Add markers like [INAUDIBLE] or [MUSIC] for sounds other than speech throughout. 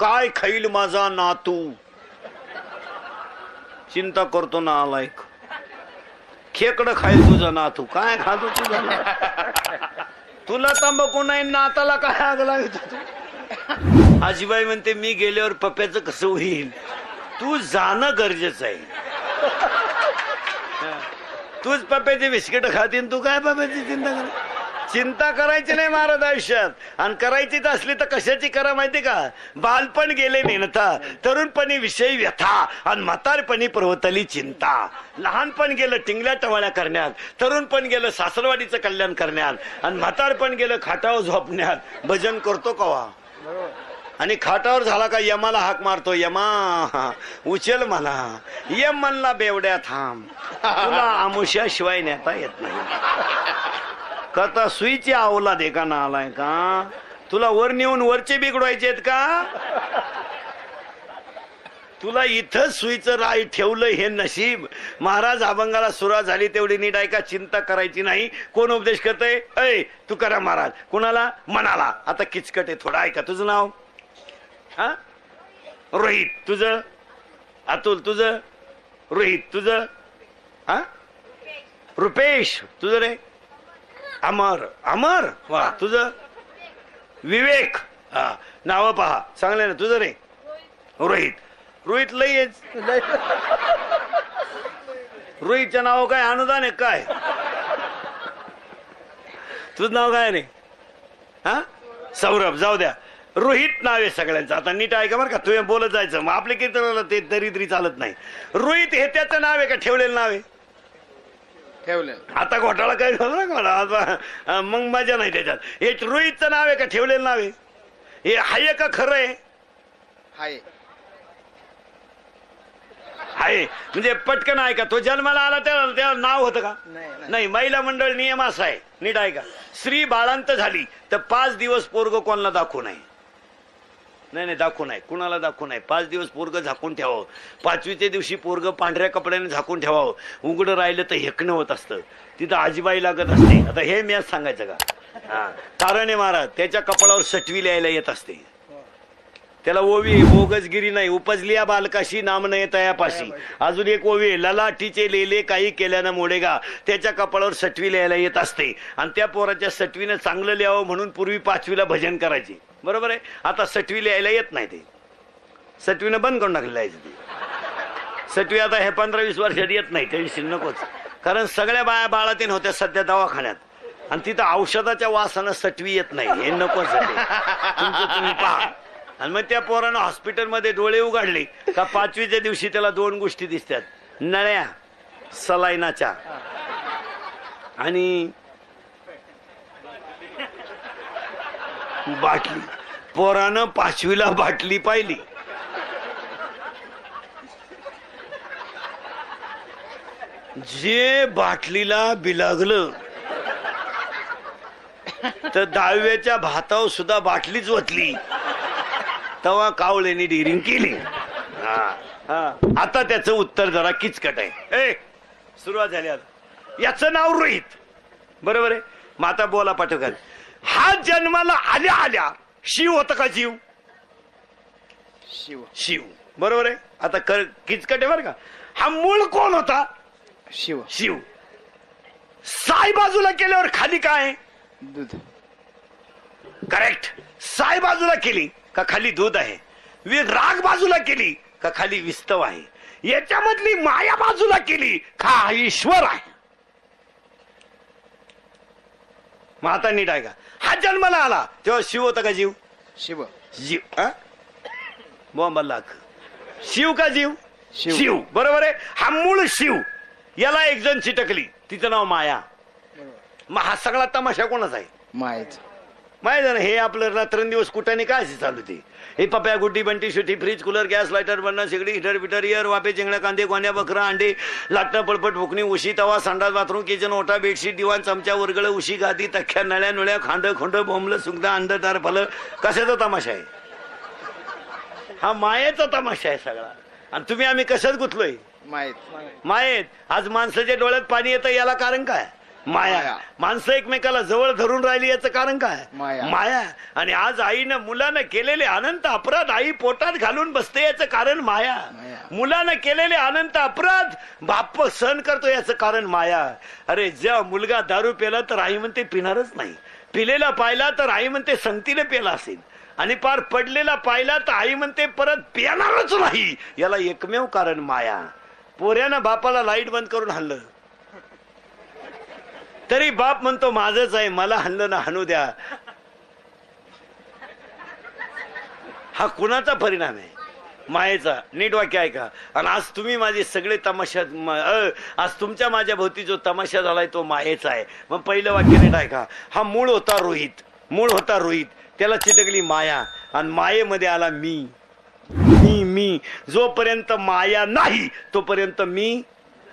काय खाईल माझा नातू? चिंता करतो ना आलायक खेकडं खाईल तुझा नातू. काय खातो तुझा तुला तंबाखू नाही नाताला काय आग लागत आजीबाई म्हणते मी गेल्यावर पप्प्याचं कसं होईल? तू जाणं गरजेचं आहे. तूच पप्प्याचे बिस्किट खातीन तू काय पप्प्याची चिंता कर चिंता करायची नाही महाराज आयुष्यात. आणि करायचीच असली तर कशाची करा माहिती का? बालपण गेले नेनता तरुणपणी विषयी व्यथा आणि म्हातारपणी पर्वतली चिंता. लहानपण गेलं टिंगल्या टवाळ्या करण्यात तरुणपण गेलं सासरवाडीचं कल्याण करण्यात आणि म्हातारपण गेलं खाटावर झोपण्यात. भजन करतो कवा? आणि खाटावर झाला का यमाला हाक मारतो यमा उचल मला. यम म्हणला बेवड्या थांब. तुला आमुष्या शिवाय नेता येत नाही. कथा सुईची आवला दे का ना आलाय का? तुला वर नेऊन वरचे बिघडवायचे आहेत का? तुला इथं सुईचं राय ठेवलं हे नशीब. महाराज अभंगाला सुरुवात झाली तेवढी नीट ऐका चिंता करायची नाही. कोण उपदेश करतय? अय तू करा महाराज. कोणाला? मनाला. आता किचकट आहे थोडा. ऐका तुझं नाव? हा? रोहित. तुझं? अतुल तुझं? रोहित तुझं? हा? रुपेश. तुझं रे? अमर अमर? वा तुझं? विवेक. हा नाव पहा. चांगले ना तुझं रे रोहित. रोहित लई आहेच. रोहितचं नाव काय? अनुदान आहे काय? तुझं नाव काय रे हा? सौरभ जाऊ द्या. रोहित नाव आहे सगळ्यांचं. आता नीट ऐका बरं का तुम्ही बोलत जायचं. मग आपल्या कीर्तनाला ते दरिद्री चालत नाही. रोहित हे त्याचं नाव आहे का? ठेवलेलं नाव आहे? ठेवलं. आता घोटाळा काय झाला ना मला? आता मग मजा नाही त्याच्यात. हे रोहितचं नाव आहे का ठेवलेलं नाव आहे? हे हाय का खरं आहे? हाय. आहे म्हणजे पटकन आहे का तो जन्माला आला त्याला त्याला नाव होतं का? नाही, नाही. नाही महिला मंडळ नियम असा आहे. नीट आहे का स्त्री बाळांत झाली तर पाच दिवस पोरग कोणाला दाखवू नये. नाही नाही दाखवू नाही. कुणाला दाखवू नाही. पाच दिवस पोरग झाकून ठेवावं. पाचवीच्या दिवशी पोरग पांढऱ्या कपड्याने झाकून ठेवावं. उघडं राहिलं तर हेकणं होत असतं. तिथं आजीबाई लागत असते. आता हे मी आज सांगायचं का? हा. कारण आहे महाराज त्याच्या कपाळावर सटवी लिहायला येत असते. त्याला ओवी आहे, बोगसगिरी नाही. उपजलिया बालकाशी नाम नाही तयापाशी. अजून एक ओवी ललाटीचे लेले काही केल्यानं मोडेगा त्याच्या कपाळावर सटवी लिहायला येत असते. आणि त्या पोराच्या सटवीनं चांगलं लिहावं म्हणून पूर्वी पाचवीला भजन करायचे. बरोबर आहे? आता सटवी लिहायला येत नाही ते. सटवीनं बंद करून टाकलेलं आहे ते सटवी आता हे पंधरा वीस वर्षात येत नाही टेन्शन नकोच. कारण सगळ्या बाया बाळातीन होत्या सध्या दवाखान्यात. आणि तिथं औषधाच्या वासानं सटवी येत नाही. हे नकोच तुम्ही पहा. आणि मग त्या पोरानं हॉस्पिटलमध्ये डोळे उघडले का पाचवीच्या दिवशी त्याला दोन गोष्टी दिसतात. नळ्या सलायनाच्या आणि बाटली. पोरानं पाचवीला बाटली पाहिली. जे बाटलीला बिलागलं तर दहाव्याच्या भातावर सुद्धा बाटलीच वतली तेव्हा कावळेने डिरिंग केली. हा, हा. आता त्याचं उत्तर जरा किचकट आहे. ए सुरुवात झाली आता. याचं नाव रोहित. बरोबर आहे? मग आता बोला पाठवकाल हा जन्माला आल्या आल्या शिव होता का जीव? शिव. शिव. बरोबर आहे? आता कर किचकट आहे बरं का? हा मूळ कोण होता? शिव. शिव. साई बाजूला केल्यावर खाली काय? दूध. करेक्ट साई बाजूला केली का खाली दूध आहे? वि- राग बाजूला केली का खाली विस्तव आहे? याच्यामधली माया बाजूला केली का हा ईश्वर आहे? मग आता नीट आहे का? हा जन्माला आला. तेव्हा शिव होता का जीव? शिव. जीव लाख. शिव का जीव? शिव. शिव. बरोबर आहे? हा मूळ शिव. याला एक जण चिटकली. तिचं नाव माया. मग हा सगळा तमाशा कोणाचा आहे? मायच. माहिती ना हे आपलं रात्रंदिवस कुठाने काय असे चालू ते हे पप्या गुड्डी बंटी सुटी फ्रीज कूलर गॅस लायटर बनणं शेगडी हिटर बिटर इयर वापे चिंगड्या कांदे गोण्या बकरा अंडे लाटणं पळपट फुकणी उशी तवा संडास बाथरूम किचन ओटा बेडशीट दिवाण चमचा वर्गळ उशी गादी तख्या नळ्या नुळ्या खांड खोंड बोंबलं सुगदा अंड तार फलं. कशाचा तमाशा आहे? हा मायेचा तमाशा आहे सगळा. आणि तुम्ही आम्ही कशात गुंतलोय? माहीत मायेत. आज माणसाच्या डोळ्यात पाणी येतं याला कारण काय? माया. माणसं एकमेकाला जवळ धरून राहिली याचं कारण काय? माया. माया. आणि आज आईनं मुलानं केलेले अनंत अपराध आई पोटात घालून बसते याचं कारण माया. माया. मुलानं केलेले अनंत अपराध बाप सहन करतो याचं कारण माया. अरे जेव्हा मुलगा दारू पेला तर आई म्हणते पिणारच नाही. पिलेला पाहिला तर आई म्हणते संगतीने पेला असेल. आणि पार पडलेला पाहिला तर आई म्हणते परत पिणारच नाही. याला एकमेव कारण माया. पोऱ्यानं बापाला लाइट बंद करून हल्लं तरी बाप म्हणतो माझच आहे मला हल्लं ना हाणू द्या. हा कुणाचा परिणाम आहे? मायेचा. नीट वाक्य ऐका. आणि आज तुम्ही माझे सगळे तमाशा अ, आज तुमच्या माझ्या भोवती जो तमाशा झालाय तो मायेचा आहे. मग पहिलं वाक्य नीट ऐका. हा मूळ होता रोहित. मूळ होता रोहित. त्याला चिटकली माया. आणि मायेमध्ये आला मी. मी मी. जोपर्यंत माया नाही तोपर्यंत मी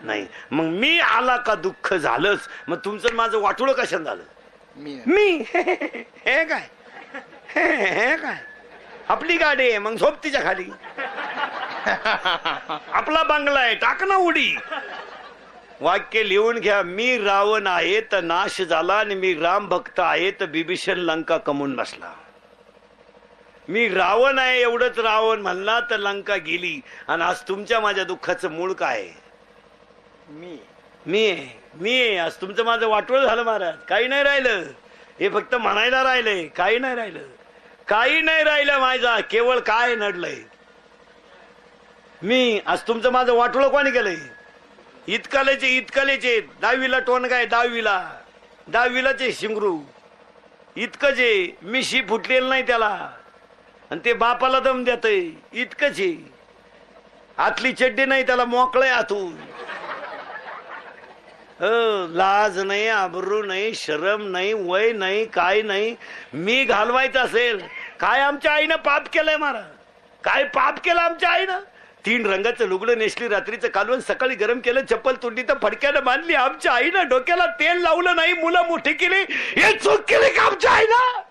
नाही. मग मी आला का दुःख झालंच? मग तुमचं माझं वाटोळं कशानं झालं? मी. मी? हे काय? हे काय? आपली गाडी आहे मग झोप तिच्या खाली. [LAUGHS] आपला बंगला आहे टाक ना उडी. वाक्य लिहून घ्या मी रावण आहे तर नाश झाला आणि मी राम भक्त आहे तर बिभीषण लंका कमवून बसला. मी रावण आहे एवढंच रावण म्हणला तर लंका गेली. आणि आज तुमच्या माझ्या दुःखाचं मूळ काय आहे? मी. मी आहे मी आहे आज तुमचं माझं वाटोळ झालं महाराज. काही नाही राहिलं. हे फक्त म्हणायला राहिलंय. काही नाही राहिलं. काही नाही राहिलं माझा केवळ काय नडलंय? मी आज तुमचं माझं वाटोळ कोणी केलंय? इतकालेचे इतकालेचे. दहावीला टोन काय? दहावीला. दहावीलाचे शिंगरू इतकंच आहे मिशी फुटलेलं नाही त्याला. आणि ते बापाला दम देत इतकंच आहे आतली चड्डी नाही त्याला मोकळय आतून हो, लाज नाही आबरू नाही शरम नाही वय नाही काय नाही. मी घालवायचं असेल काय आमच्या आईनं पाप केलंय मारा? काय पाप केलं आमच्या आईनं? तीन रंगाचं लुगडं नेसली रात्रीचं कालवण सकाळी गरम केलं चप्पल तुंडी तर फडक्यानं बांधली आमच्या आईनं डोक्याला तेल लावलं नाही मुलं मोठी केली हे चूक केली का आमच्या आईनं?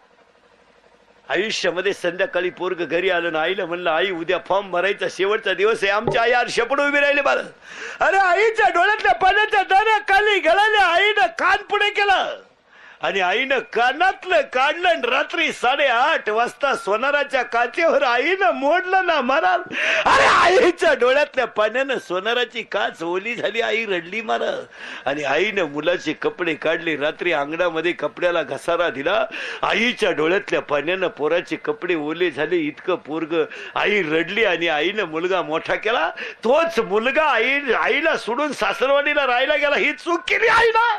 आयुष्यामध्ये संध्याकाळी पोरग घरी आलं ना आईला म्हणलं आई उद्या फॉर्म भरायचा शेवटचा दिवस आहे. आमच्या आई आर शेपड उभी राहिले बाळ. अरे आईच्या डोळ्यातल्या पाण्याच्या दाण्या खाली गेल्याने आईनं कान पुढे केलं. आणि आईनं कानातलं काढलं आणि रात्री साडेआठ वाजता सोनाराच्या काचेवर आईनं मोडलं ना महाराज अरे आईच्या डोळ्यातल्या पाण्यानं सोनाराची काच ओली झाली आई रडली महाराज आणि आईनं मुलाचे कपडे काढले रात्री अंगणामध्ये कपड्याला घसारा दिला. आईच्या डोळ्यातल्या पाण्यानं पोराचे कपडे ओले झाले इतकं पोरग. आई रडली आणि आईनं मुलगा मोठा केला. तोच मुलगा आई आईला सोडून सासरवाडीला राहायला गेला. ही चूक केली आईला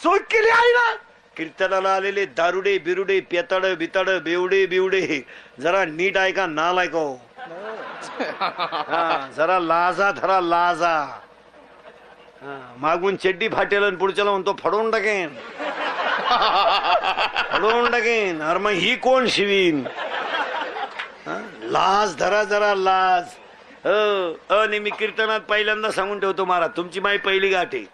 चोख केली आहे ना कीर्तनाला आलेले दारुडे बिरुडे पेतड बितड बेवडे बिवडे. जरा नीट ऐका नाल ऐको हो. जरा लाजा धरा लाजा. हा, मागून चड्डी फाटेल आणि पुढच्याला म्हणतो फडवून टाकेन. फडवून टाकेन. अरे मग ही कोण शिवीन? हा, लाज धरा जरा लाज. हो, अ अ, नेहमी कीर्तनात पहिल्यांदा सांगून ठेवतो महाराज तुमची माई पहिली गाठी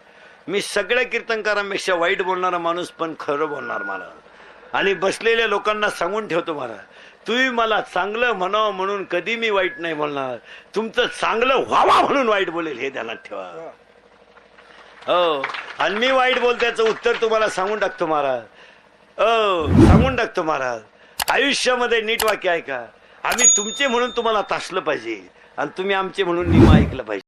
मी सगळ्या कीर्तनकारांपेक्षा वाईट बोलणारा माणूस पण खरं बोलणार मला. आणि बसलेल्या लोकांना सांगून ठेवतो महाराज तुम्ही मला चांगलं म्हणावं म्हणून कधी मी वाईट नाही बोलणार. तुमचं चांगलं व्हावा म्हणून वाईट बोलेल हे ध्यानात ठेवा. हो. आणि मी वाईट बोलत्याचं उत्तर तुम्हाला सांगून टाकतो महाराज अ हो, सांगून टाकतो महाराज आयुष्यामध्ये नीट वाक्य ऐका. आम्ही तुमचे म्हणून तुम्हाला तासलं पाहिजे. आणि तुम्ही आमचे म्हणून निमा ऐकलं पाहिजे.